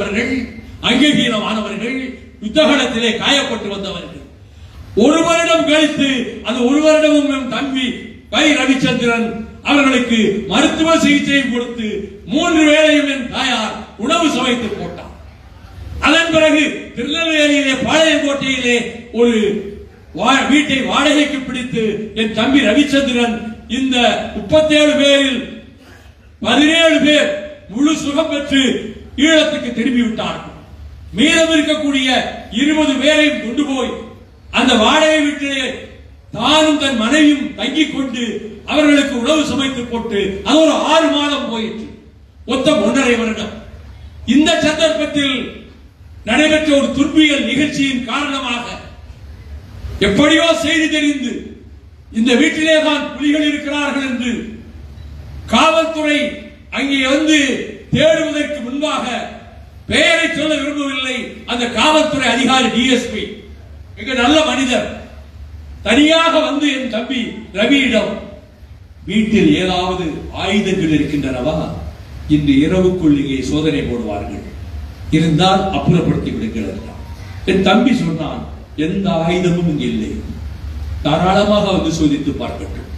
அவர்கள் அங்கீகீனமானவர்கள் யுத்தகலத்திலே காயப்பட்டு வந்தவர்கள். ஒரு வருடம் கழித்து அந்த ஒரு வருடமும் என் தம்பி வை ரவிச்சந்திரன் அவர்களுக்கு மருத்துவ சிகிச்சை கொடுத்து மூன்று வேளையும் என் தாயார் உணவு சமைத்து போட்டார் அதன் பிறகு திருநெல்வேலியிலே பாளையங்கோட்டையிலே ஒரு வீட்டை வாடகைக்கு பிடித்து என் தம்பி ரவிச்சந்திரன் இந்த முப்பத்தேழு பேரில் பதினேழு பேர் முழு சுகம் பெற்று ஈழத்துக்கு திரும்பி விட்டார்கள். மீதம் இருக்கக்கூடிய இருபது பேரையும் கொண்டு போய் அந்த வாடகை வீட்டிலே தானும் தன் மனைவியும் தங்கிக் கொண்டு அவர்களுக்கு உணவு சமைத்து போட்டு அது ஒரு ஆறு மாதம் போயிற்று. மொத்தம் ஒன்றரை வருடம். இந்த சந்தர்ப்பத்தில் நடைபெற்ற ஒரு துன்பியல் நிகழ்ச்சியின் காரணமாக எப்படியோ செய்தி தெரிந்து இந்த வீட்டிலே தான் புலிகள் இருக்கிறார்கள் என்று காவல்துறை அங்கே வந்து தேடுவதற்கு முன்பாக பெயரை சொல்ல விரும்பவில்லை அந்த காவல்துறை அதிகாரி டிஎஸ்பி மிக நல்ல மனிதர். தனியாக வந்து என் தம்பி ரவியிடம் வீட்டில் ஏதாவது ஆயுதங்கள் இருக்கின்றனவா? இன்று இரவுக்குள் இங்கே சோதனை போடுவார்கள். இருந்தால் அப்புறப்படுத்தி விடுங்கள் என் தம்பி சொன்னான் எந்த ஆயுதமும் இங்கு இல்லை. தாராளமாக வந்து சோதித்து பார்க்கட்டும்.